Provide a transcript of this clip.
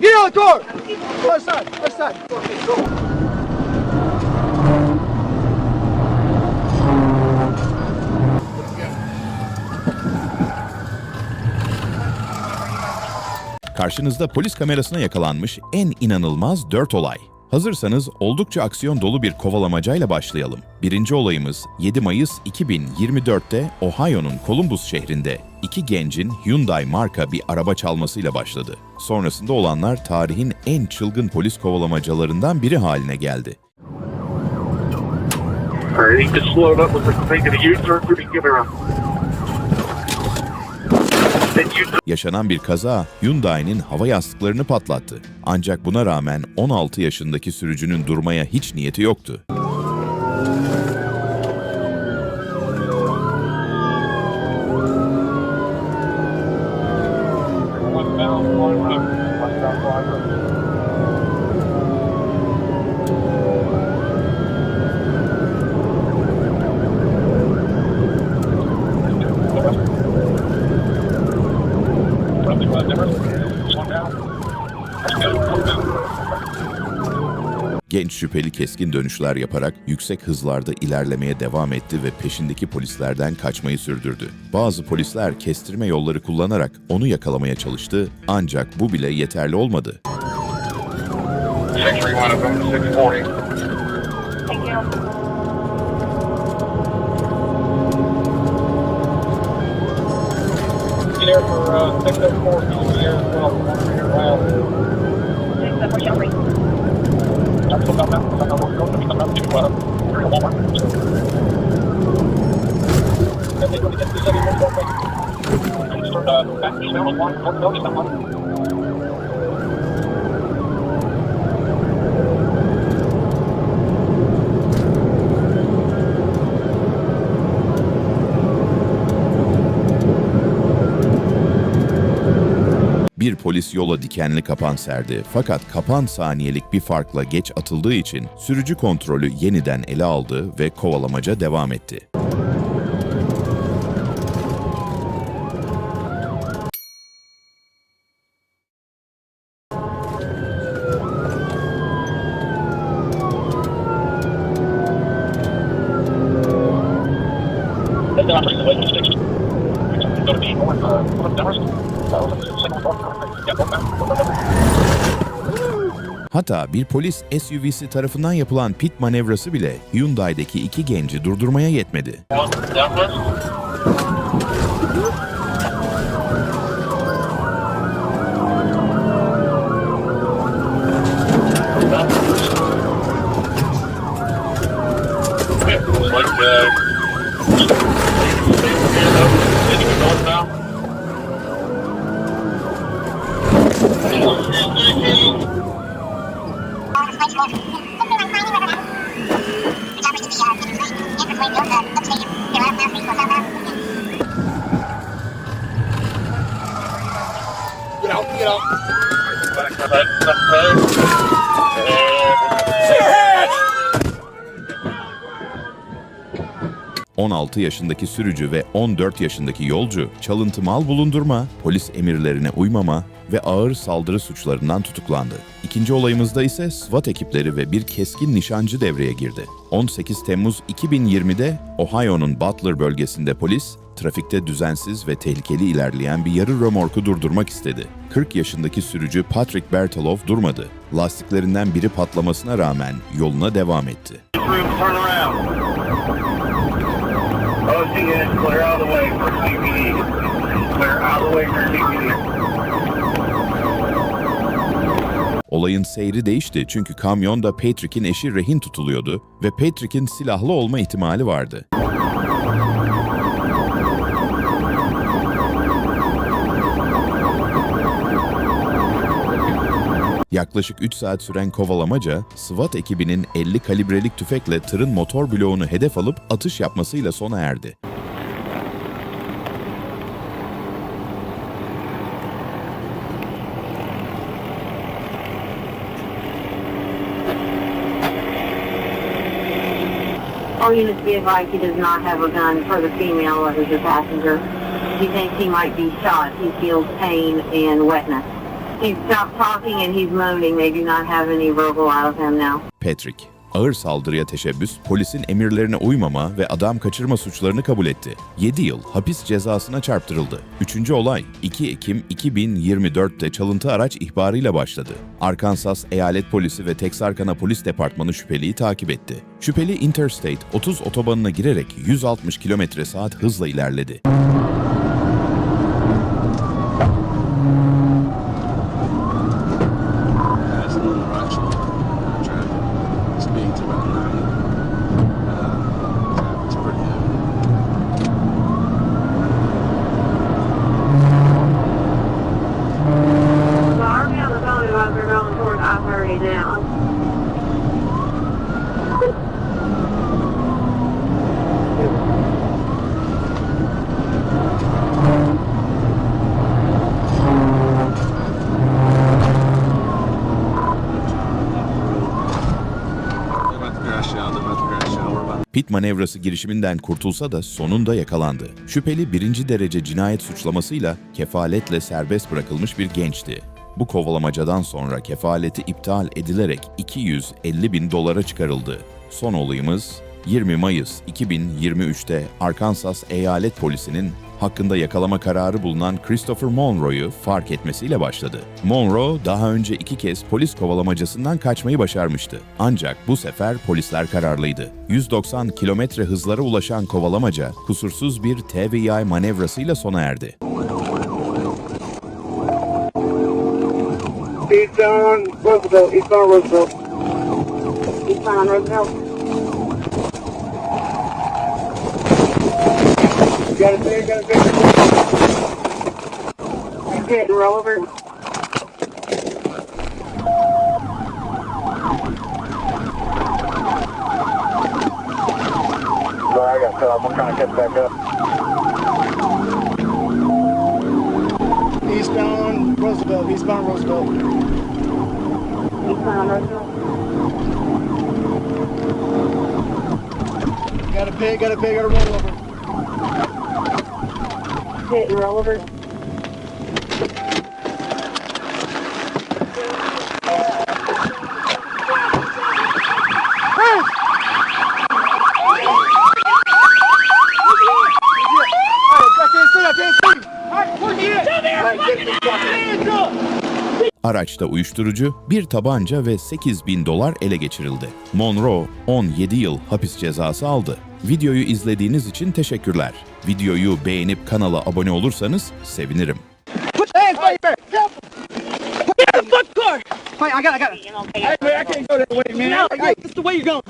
Get out door! Left side, left side. Karşınızda polis kamerasına yakalanmış en inanılmaz dört olay. Hazırsanız oldukça aksiyon dolu bir kovalamacayla başlayalım. Birinci olayımız 7 Mayıs 2024'te Ohio'nun Columbus şehrinde iki gencin Hyundai marka bir araba çalmasıyla başladı. Sonrasında olanlar tarihin en çılgın polis kovalamacalarından biri haline geldi. Yaşanan bir kaza Hyundai'nin hava yastıklarını patlattı. Ancak buna rağmen 16 yaşındaki sürücünün durmaya hiç niyeti yoktu. Genç şüpheli keskin dönüşler yaparak yüksek hızlarda ilerlemeye devam etti ve peşindeki polislerden kaçmayı sürdürdü. Bazı polisler kestirme yolları kullanarak onu yakalamaya çalıştı ancak bu bile yeterli olmadı. 631 up to 640. Thank you. Be there for 604 East here as well. about that. I will go to the top to polis yola dikenli kapan serdi fakat kapan saniyelik bir farkla geç atıldığı için sürücü kontrolü yeniden ele aldı ve kovalamaca devam etti. And then Hatta bir polis SUV'si tarafından yapılan pit manevrası bile Hyundai'deki iki genci durdurmaya yetmedi. Get out, get out. Back, back, back, back. And 16 yaşındaki sürücü ve 14 yaşındaki yolcu çalıntı mal bulundurma, polis emirlerine uymama ve ağır saldırı suçlarından tutuklandı. İkinci olayımızda ise SWAT ekipleri ve bir keskin nişancı devreye girdi. 18 Temmuz 2020'de Ohio'nun Butler bölgesinde polis, trafikte düzensiz ve tehlikeli ilerleyen bir yarı römorku durdurmak istedi. 40 yaşındaki sürücü Patrick Bertolov durmadı. Lastiklerinden biri patlamasına rağmen yoluna devam etti. Oh, clear out of the way for CPD. Clear out of the way for CPD. Olayın seyri değişti çünkü kamyonda Patrick'in eşi rehin tutuluyordu ve Patrick'in silahlı olma ihtimali vardı. Yaklaşık 3 saat süren kovalamaca, SWAT ekibinin 50 kalibrelik tüfekle tırın motor bloğunu hedef alıp atış yapmasıyla sona erdi. All units be advised he does not have a gun for the female that a passenger. he thinks he might be shot. He feels pain and wetness. He's stopped talking and he's moaning. They do not have any verbal out of him now. Patrick, ağır saldırıya teşebbüs, polisin emirlerine uymama ve adam kaçırma suçlarını kabul etti. 7 yıl hapis cezasına çarptırıldı. Üçüncü olay 2 Ekim 2024'te çalıntı araç ihbarıyla başladı. Arkansas Eyalet Polisi ve Texarkana Polis Departmanı şüpheliyi takip etti. Şüpheli Interstate 30 otobanına girerek 160 km saat hızla ilerledi. Thank you. Pit manevrası girişiminden kurtulsa da sonunda yakalandı. Şüpheli birinci derece cinayet suçlamasıyla kefaletle serbest bırakılmış bir gençti. Bu kovalamacadan sonra kefaleti iptal edilerek 250 bin dolara çıkarıldı. Son olayımız 20 Mayıs 2023'te Arkansas Eyalet Polisi'nin hakkında yakalama kararı bulunan Christopher Monroe'yu fark etmesiyle başladı. Monroe daha önce iki kez polis kovalamacasından kaçmayı başarmıştı. Ancak bu sefer polisler kararlıydı. 190 kilometre hızlara ulaşan kovalamaca kusursuz bir TVI manevrasıyla sona erdi. Eastbound Roosevelt, eastbound Roosevelt. Eastbound Roosevelt. Got it there, got it there. Hit and roll over. Sorry, I got cut off. I'm trying to catch back up. Eastbound Roosevelt, eastbound Roosevelt. Eastbound Roosevelt. Got a pig, got a pig, got a roll Hit and roll over. Araçta uyuşturucu, bir tabanca ve 8 bin dolar ele geçirildi. Monroe 17 yıl hapis cezası aldı. Videoyu izlediğiniz için teşekkürler. Videoyu beğenip kanala abone olursanız sevinirim. Put hands the foot. Wait, I got, I got. Hey, man, I can't go that way, man. No, hey, this is the way you're going.